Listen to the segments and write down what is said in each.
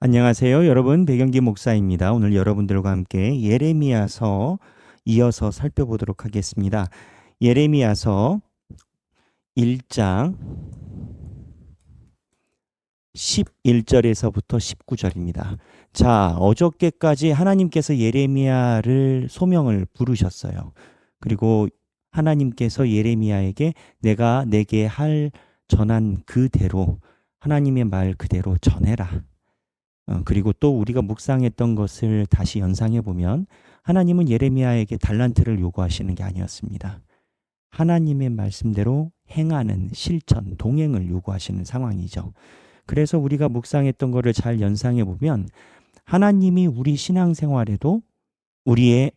안녕하세요. 여러분 배경기 목사입니다. 오늘 여러분들과 함께 예레미야서 이어서 살펴보도록 하겠습니다. 예레미야서 1장 11절에서부터 19절입니다. 자, 어저께까지 하나님께서 예레미야를 소명을 부르셨어요. 그리고 하나님께서 예레미야에게 내가 내게 할 전한 그대로 하나님의 말 그대로 전해라. 어, 그리고 또 우리가 묵상했던 것을 다시 연상해 보면 하나님은 예레미야에게 달란트를 요구하시는 게 아니었습니다. 하나님의 말씀대로 행하는 실천, 동행을 요구하시는 상황이죠. 그래서 우리가 묵상했던 것을 잘 연상해 보면 하나님이 우리 신앙생활에도 우리의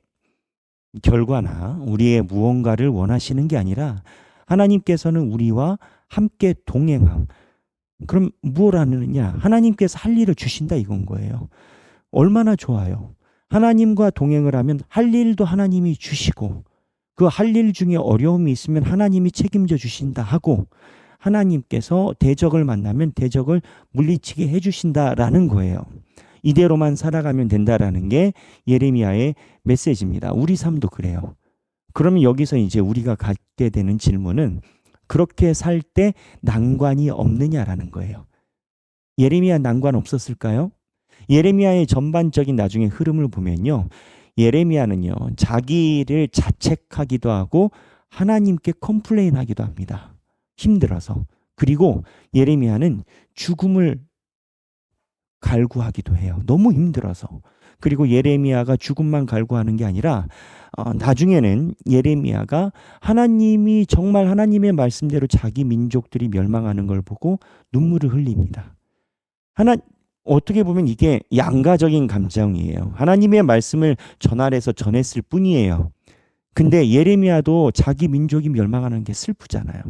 결과나 우리의 무언가를 원하시는 게 아니라 하나님께서는 우리와 함께 동행함, 그럼 무엇 하느냐? 하나님께서 할 일을 주신다 이건 거예요. 얼마나 좋아요. 하나님과 동행을 하면 할 일도 하나님이 주시고 그 할 일 중에 어려움이 있으면 하나님이 책임져 주신다 하고 하나님께서 대적을 만나면 대적을 물리치게 해 주신다라는 거예요. 이대로만 살아가면 된다라는 게 예레미야의 메시지입니다. 우리 삶도 그래요. 그러면 여기서 이제 우리가 갖게 되는 질문은 그렇게 살 때 난관이 없느냐라는 거예요. 예레미야 난관 없었을까요? 예레미야의 전반적인 나중에 흐름을 보면요. 예레미야는요. 자기를 자책하기도 하고 하나님께 컴플레인 하기도 합니다. 힘들어서. 그리고 예레미야는 죽음을 갈구하기도 해요. 너무 힘들어서. 그리고 예레미야가 죽음만 갈구하는 게 아니라 어, 나중에는 예레미야가 하나님이 정말 하나님의 말씀대로 자기 민족들이 멸망하는 걸 보고 눈물을 흘립니다. 하나 어떻게 보면 이게 양가적인 감정이에요. 하나님의 말씀을 전하래서 전했을 뿐이에요. 근데 예레미야도 자기 민족이 멸망하는 게 슬프잖아요.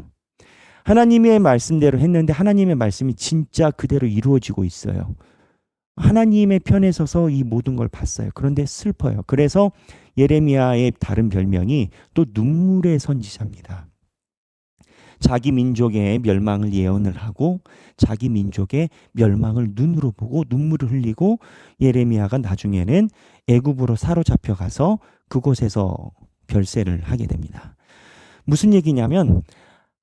하나님의 말씀대로 했는데 하나님의 말씀이 진짜 그대로 이루어지고 있어요. 하나님의 편에 서서 이 모든 걸 봤어요. 그런데 슬퍼요. 그래서 예레미야의 다른 별명이 또 눈물의 선지자입니다. 자기 민족의 멸망을 예언을 하고 자기 민족의 멸망을 눈으로 보고 눈물을 흘리고 예레미야가 나중에는 애굽으로 사로잡혀 가서 그곳에서 별세를 하게 됩니다. 무슨 얘기냐면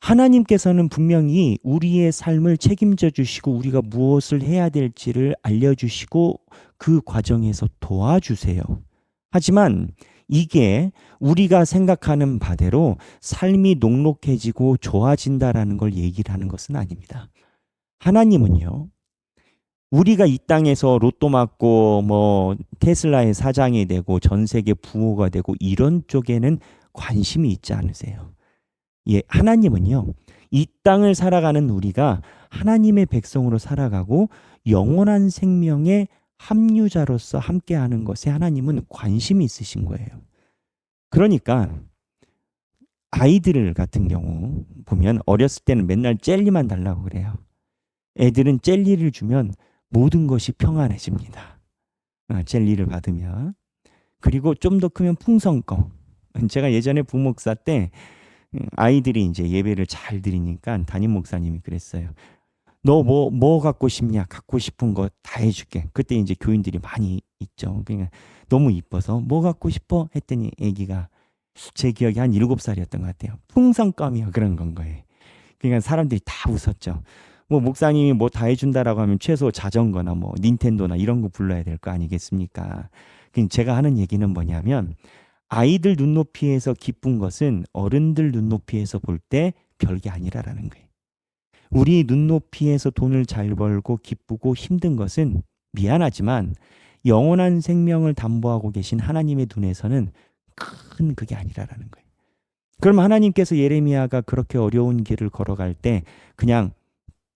하나님께서는 분명히 우리의 삶을 책임져 주시고 우리가 무엇을 해야 될지를 알려주시고 그 과정에서 도와주세요. 하지만 이게 우리가 생각하는 바대로 삶이 녹록해지고 좋아진다라는 걸 얘기를 하는 것은 아닙니다. 하나님은요, 우리가 이 땅에서 로또 맞고 뭐 테슬라의 사장이 되고 전 세계 부호가 되고 이런 쪽에는 관심이 있지 않으세요. 예, 하나님은요, 이 땅을 살아가는 우리가 하나님의 백성으로 살아가고 영원한 생명의 합류자로서 함께하는 것에 하나님은 관심이 있으신 거예요. 그러니까 아이들 같은 경우 보면 어렸을 때는 맨날 젤리만 달라고 그래요. 애들은 젤리를 주면 모든 것이 평안해집니다. 어, 젤리를 받으면. 그리고 좀 더 크면 풍선껌. 제가 예전에 부목사 때 음, 아이들이 이제 예배를 잘 드리니까 담임 목사님이 그랬어요. 너뭐뭐 갖고 싶냐? 갖고 싶은 거 다 해줄게. 그때 이제 교인들이 많이 있죠. 그러니까 너무 이뻐서 뭐 갖고 싶어 했더니 아기가 제 기억에 한 일곱 살이었던 것 같아요. 풍선껌이요 그런 건 거예요. 그러니까 사람들이 다 웃었죠. 뭐 목사님이 뭐 다 해준다라고 하면 최소 자전거나 뭐 닌텐도나 이런 거 불러야 될 거 아니겠습니까? 그러니까 제가 하는 얘기는 뭐냐면 아이들 눈높이에서 기쁜 것은 어른들 눈높이에서 볼 때 별게 아니라라는 거예요. 우리 눈높이에서 돈을 잘 벌고 기쁘고 힘든 것은 미안하지만 영원한 생명을 담보하고 계신 하나님의 눈에서는 큰 그게 아니라라는 거예요. 그럼 하나님께서 예레미야가 그렇게 어려운 길을 걸어갈 때 그냥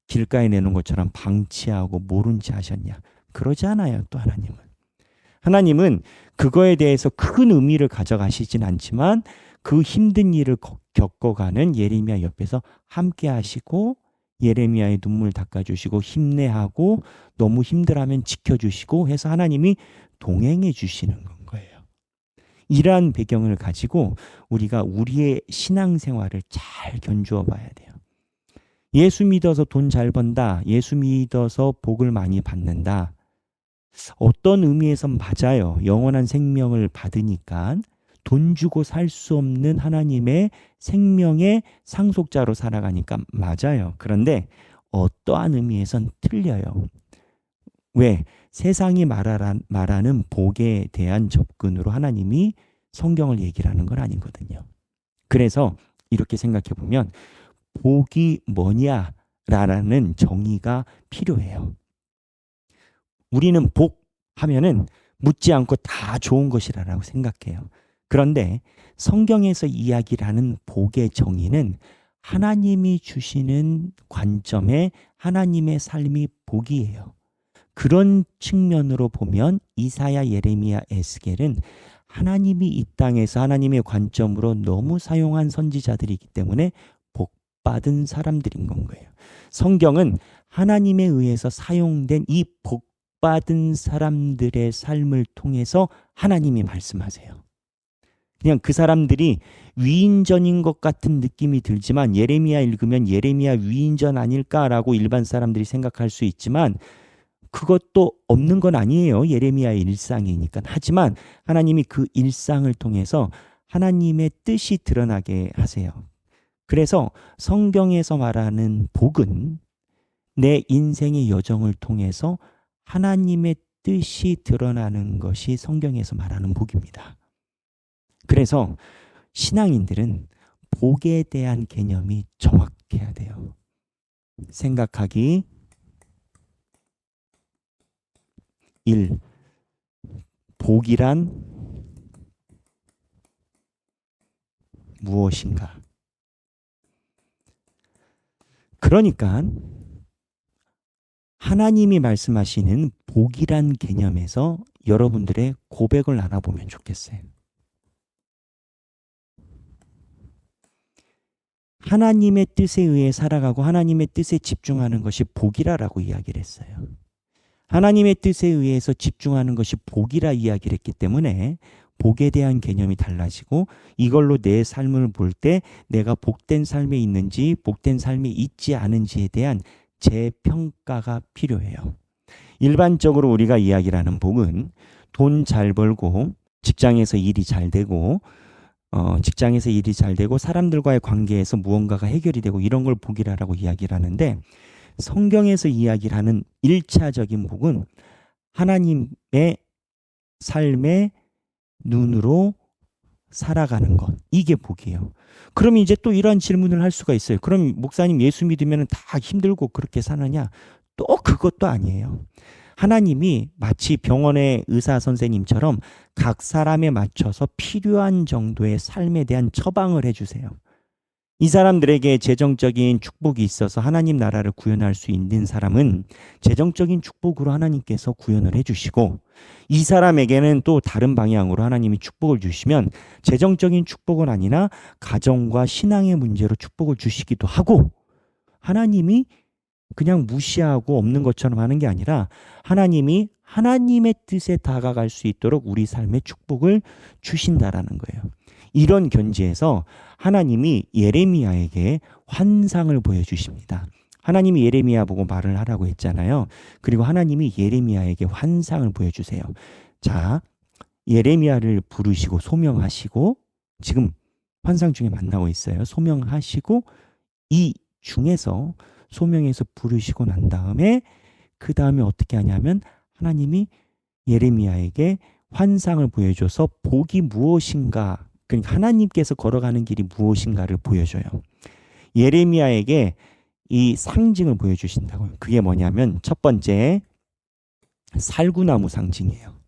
길가에 내놓은 것처럼 방치하고 모른 체 하셨냐? 그러지 않아요. 또 하나님은. 하나님은 그거에 대해서 큰 의미를 가져가시진 않지만 그 힘든 일을 겪어가는 예레미야 옆에서 함께 하시고 예레미야의 눈물 닦아주시고 힘내하고 너무 힘들하면 지켜주시고 해서 하나님이 동행해 주시는 건 거예요. 이러한 배경을 가지고 우리가 우리의 신앙생활을 잘 견주어 봐야 돼요. 예수 믿어서 돈 잘 번다. 예수 믿어서 복을 많이 받는다. 어떤 의미에선 맞아요. 영원한 생명을 받으니까 돈 주고 살 수 없는 하나님의 생명의 상속자로 살아가니까 맞아요. 그런데 어떠한 의미에선 틀려요. 왜? 세상이 말하라, 말하는 복에 대한 접근으로 하나님이 성경을 얘기를 하는 건 아니거든요. 그래서 이렇게 생각해 보면 복이 뭐냐라는 정의가 필요해요. 우리는 복 하면은 묻지 않고 다 좋은 것이라고 생각해요. 그런데 성경에서 이야기를 하는 복의 정의는 하나님이 주시는 관점에 하나님의 삶이 복이에요. 그런 측면으로 보면 이사야, 예레미야, 에스겔은 하나님이 이 땅에서 하나님의 관점으로 너무 사용한 선지자들이기 때문에 복받은 사람들인 건 거예요. 성경은 하나님에 의해서 사용된 이 복 받은 사람들의 삶을 통해서 하나님이 말씀하세요. 그냥 그 사람들이 위인전인 것 같은 느낌이 들지만 예레미야 읽으면 예레미야 위인전 아닐까라고 일반 사람들이 생각할 수 있지만 그것도 없는 건 아니에요. 예레미야의 일상이니까. 하지만 하나님이 그 일상을 통해서 하나님의 뜻이 드러나게 하세요. 그래서 성경에서 말하는 복은 내 인생의 여정을 통해서 하나님의 뜻이 드러나는 것이 성경에서 말하는 복입니다. 그래서 신앙인들은 복에 대한 개념이 정확해야 돼요. 생각하기 1. 복이란 무엇인가? 그러니까 하나님이 말씀하시는 복이란 개념에서 여러분들의 고백을 나눠보면 좋겠어요. 하나님의 뜻에 의해 살아가고 하나님의 뜻에 집중하는 것이 복이라라고 이야기를 했어요. 하나님의 뜻에 의해서 집중하는 것이 복이라 이야기를 했기 때문에 복에 대한 개념이 달라지고 이걸로 내 삶을 볼 때 내가 복된 삶에 있는지 복된 삶에 있지 않은지에 대한 재평가가 필요해요. 일반적으로 우리가 이야기를 하는 복은 돈 잘 벌고 직장에서 일이 잘 되고 어, 직장에서 일이 잘 되고 사람들과의 관계에서 무언가가 해결이 되고 이런 걸 복이라고 이야기를 하는데 성경에서 이야기를 하는 일차적인 복은 하나님의 삶의 눈으로 살아가는 것. 이게 복이에요. 그럼 이제 또 이런 질문을 할 수가 있어요. 그럼 목사님 예수 믿으면 다 힘들고 그렇게 사느냐? 또 그것도 아니에요. 하나님이 마치 병원의 의사 선생님처럼 각 사람에 맞춰서 필요한 정도의 삶에 대한 처방을 해주세요. 이 사람들에게 재정적인 축복이 있어서 하나님 나라를 구현할 수 있는 사람은 재정적인 축복으로 하나님께서 구현을 해주시고 이 사람에게는 또 다른 방향으로 하나님이 축복을 주시면 재정적인 축복은 아니나 가정과 신앙의 문제로 축복을 주시기도 하고 하나님이 그냥 무시하고 없는 것처럼 하는 게 아니라 하나님이 하나님의 뜻에 다가갈 수 있도록 우리 삶에 축복을 주신다라는 거예요. 이런 견지에서 하나님이 예레미야에게 환상을 보여주십니다. 하나님이 예레미야 보고 말을 하라고 했잖아요. 그리고 하나님이 예레미야에게 환상을 보여주세요. 자, 예레미야를 부르시고 소명하시고 지금 환상 중에 만나고 있어요. 소명하시고 이 중에서 소명해서 부르시고 난 다음에 그 다음에 어떻게 하냐면 하나님이 예레미야에게 환상을 보여줘서 복이 무엇인가 그러니까 하나님께서 걸어가는 길이 무엇인가를 보여줘요. 예레미야에게 이 상징을 보여주신다고요. 그게 뭐냐면 첫 번째 살구나무 상징이에요.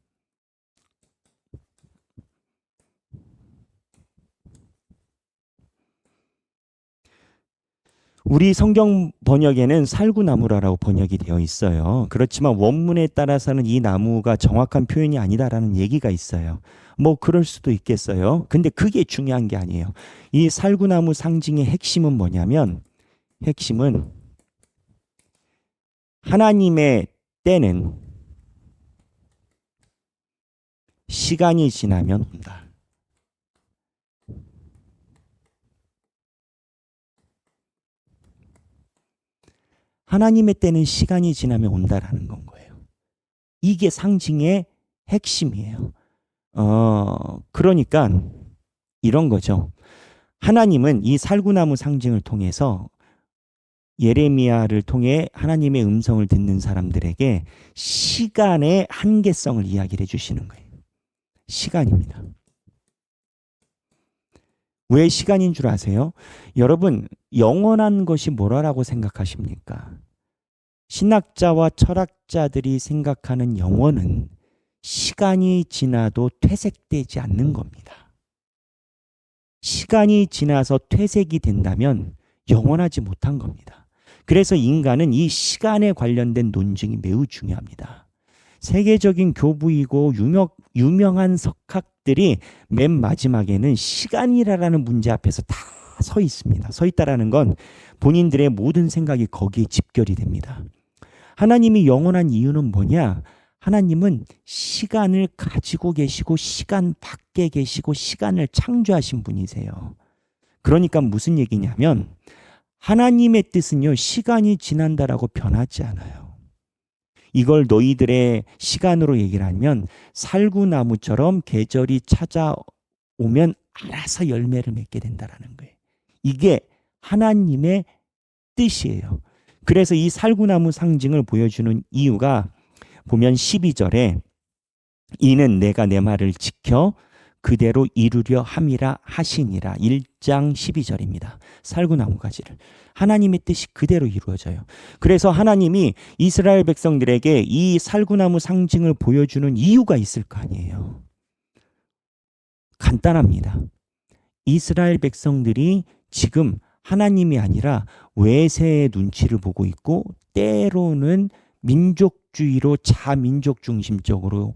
우리 성경 번역에는 살구나무라고 번역이 되어 있어요. 그렇지만 원문에 따라서는 이 나무가 정확한 표현이 아니다라는 얘기가 있어요. 뭐 그럴 수도 있겠어요. 근데 그게 중요한 게 아니에요. 이 살구나무 상징의 핵심은 뭐냐면 핵심은 하나님의 때는 시간이 지나면 온다. 하나님의 때는 시간이 지나면 온다라는 건 거예요. 이게 상징의 핵심이에요. 어, 그러니까 이런 거죠. 하나님은 이 살구나무 상징을 통해서 예레미야를 통해 하나님의 음성을 듣는 사람들에게 시간의 한계성을 이야기를 해주시는 거예요. 시간입니다. 왜 시간인 줄 아세요? 여러분, 영원한 것이 뭐라고 생각하십니까? 신학자와 철학자들이 생각하는 영원은 시간이 지나도 퇴색되지 않는 겁니다. 시간이 지나서 퇴색이 된다면 영원하지 못한 겁니다. 그래서 인간은 이 시간에 관련된 논증이 매우 중요합니다. 세계적인 교부이고 유명, 유명한 석학들이 맨 마지막에는 시간이라는 문제 앞에서 다 서 있습니다. 서 있다라는 건 본인들의 모든 생각이 거기에 집결이 됩니다. 하나님이 영원한 이유는 뭐냐? 하나님은 시간을 가지고 계시고 시간 밖에 계시고 시간을 창조하신 분이세요. 그러니까 무슨 얘기냐면 하나님의 뜻은요, 시간이 지난다라고 변하지 않아요. 이걸 너희들의 시간으로 얘기를 하면 살구나무처럼 계절이 찾아오면 알아서 열매를 맺게 된다라는 거예요. 이게 하나님의 뜻이에요. 그래서 이 살구나무 상징을 보여주는 이유가 보면 12절에 이는 내가 내 말을 지켜 그대로 이루려 함이라 하시니라 1장 12절입니다. 살구나무 가지를 하나님의 뜻이 그대로 이루어져요. 그래서 하나님이 이스라엘 백성들에게 이 살구나무 상징을 보여주는 이유가 있을 거 아니에요. 간단합니다. 이스라엘 백성들이 지금 하나님이 아니라 외세의 눈치를 보고 있고 때로는 민족주의로 자민족 중심적으로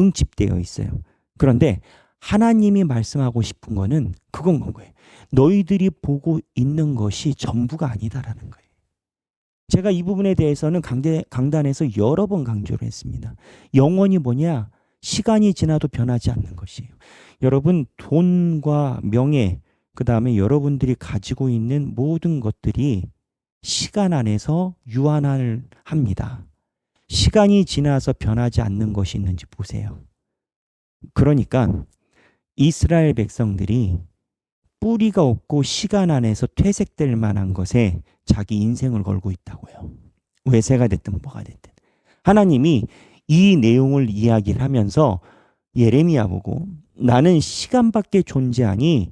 응집되어 있어요. 그런데 하나님이 말씀하고 싶은 거는 그건 거예요. 너희들이 보고 있는 것이 전부가 아니다라는 거예요. 제가 이 부분에 대해서는 강대, 강단에서 여러 번 강조를 했습니다. 영원이 뭐냐? 시간이 지나도 변하지 않는 것이에요. 여러분, 돈과 명예, 그 다음에 여러분들이 가지고 있는 모든 것들이 시간 안에서 유한을 합니다. 시간이 지나서 변하지 않는 것이 있는지 보세요. 그러니까 이스라엘 백성들이 뿌리가 없고 시간 안에서 퇴색될 만한 것에 자기 인생을 걸고 있다고요. 외세가 됐든 뭐가 됐든. 하나님이 이 내용을 이야기를 하면서 예레미야 보고 나는 시간밖에 존재하니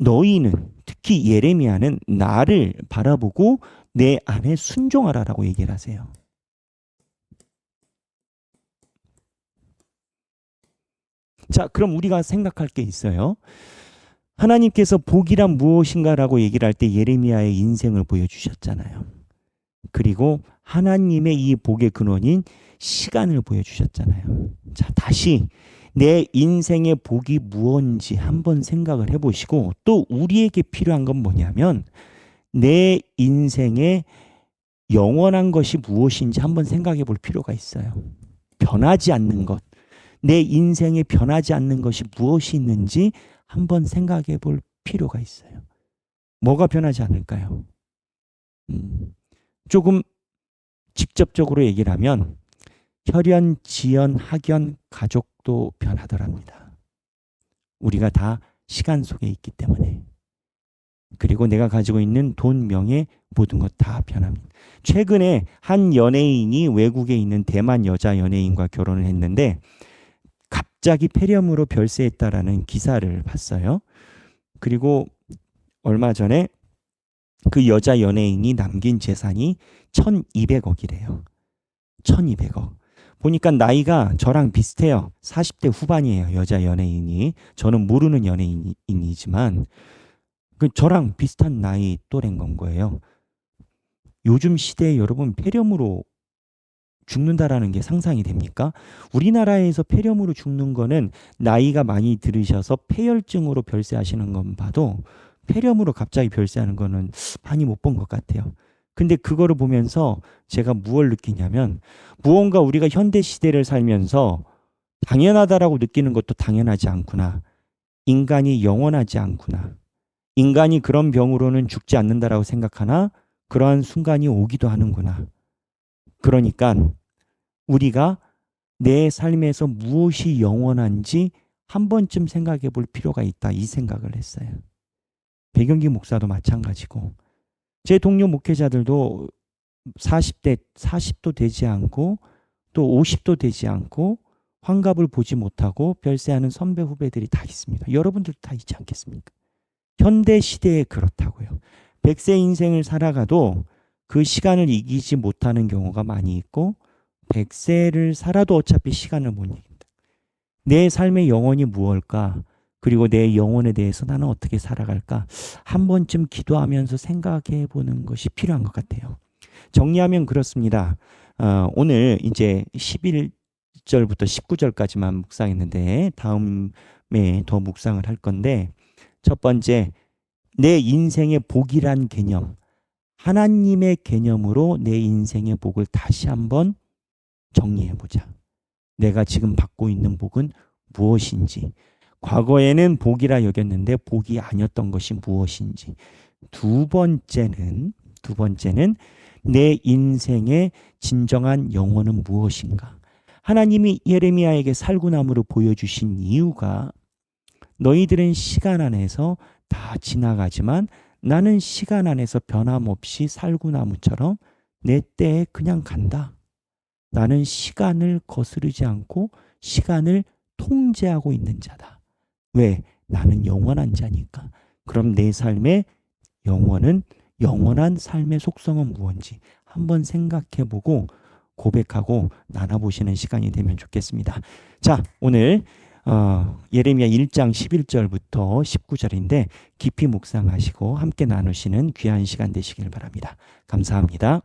너희는 특히 예레미야는 나를 바라보고 내 안에 순종하라라고 얘기를 하세요. 자, 그럼 우리가 생각할 게 있어요. 하나님께서 복이란 무엇인가라고 얘기를 할 때 예레미야의 인생을 보여주셨잖아요. 그리고 하나님의 이 복의 근원인 시간을 보여주셨잖아요. 자, 다시 내 인생의 복이 무언지 한번 생각을 해보시고 또 우리에게 필요한 건 뭐냐면 내 인생의 영원한 것이 무엇인지 한번 생각해 볼 필요가 있어요. 변하지 않는 것. 내 인생에 변하지 않는 것이 무엇이 있는지 한번 생각해 볼 필요가 있어요. 뭐가 변하지 않을까요? 음, 조금 직접적으로 얘기를 하면 혈연, 지연, 학연, 가족 도 변하더랍니다. 우리가 다 시간 속에 있기 때문에. 그리고 내가 가지고 있는 돈, 명예, 모든 것 다 변합니다. 최근에 한 연예인이 외국에 있는 대만 여자 연예인과 결혼을 했는데 갑자기 폐렴으로 별세했다라는 기사를 봤어요. 그리고 얼마 전에 그 여자 연예인이 남긴 재산이 1200억이래요. 1200억. 보니까 나이가 저랑 비슷해요. 40대 후반이에요. 여자 연예인이. 저는 모르는 연예인이지만 그 저랑 비슷한 나이 또래인 건 거예요. 요즘 시대에 여러분 폐렴으로 죽는다라는 게 상상이 됩니까? 우리나라에서 폐렴으로 죽는 거는 나이가 많이 들으셔서 폐혈증으로 별세하시는 건 봐도 폐렴으로 갑자기 별세하는 거는 많이 못 본 것 같아요. 근데 그거를 보면서 제가 무엇을 느끼냐면 무언가 우리가 현대 시대를 살면서 당연하다라고 느끼는 것도 당연하지 않구나. 인간이 영원하지 않구나. 인간이 그런 병으로는 죽지 않는다라고 생각하나 그러한 순간이 오기도 하는구나. 그러니까 우리가 내 삶에서 무엇이 영원한지 한 번쯤 생각해 볼 필요가 있다. 이 생각을 했어요. 배경기 목사도 마찬가지고 제 동료 목회자들도 40대 40도 되지 않고 또 50도 되지 않고 환갑을 보지 못하고 별세하는 선배 후배들이 다 있습니다. 여러분들도 다 있지 않겠습니까? 현대 시대에 그렇다고요. 100세 인생을 살아가도 그 시간을 이기지 못하는 경우가 많이 있고 100세를 살아도 어차피 시간을 못 이긴다. 내 삶의 영혼이 무엇일까? 그리고 내 영혼에 대해서 나는 어떻게 살아갈까? 한 번쯤 기도하면서 생각해 보는 것이 필요한 것 같아요. 정리하면 그렇습니다. 어, 오늘 이제 11절부터 19절까지만 묵상했는데 다음에 더 묵상을 할 건데 첫 번째 내 인생의 복이란 개념 하나님의 개념으로 내 인생의 복을 다시 한번 정리해 보자. 내가 지금 받고 있는 복은 무엇인지 과거에는 복이라 여겼는데 복이 아니었던 것이 무엇인지 두 번째는 두 번째는 내 인생의 진정한 영혼은 무엇인가? 하나님이 예레미야에게 살구나무로 보여주신 이유가 너희들은 시간 안에서 다 지나가지만 나는 시간 안에서 변함없이 살구나무처럼 내 때에 그냥 간다. 나는 시간을 거스르지 않고 시간을 통제하고 있는 자다. 왜? 나는 영원한 자니까. 그럼 내 삶의 영원은 영원한 삶의 속성은 무엇인지 한번 생각해 보고 고백하고 나눠보시는 시간이 되면 좋겠습니다. 자, 오늘 어, 예레미야 1장 11절부터 19절인데 깊이 묵상하시고 함께 나누시는 귀한 시간 되시길 바랍니다. 감사합니다.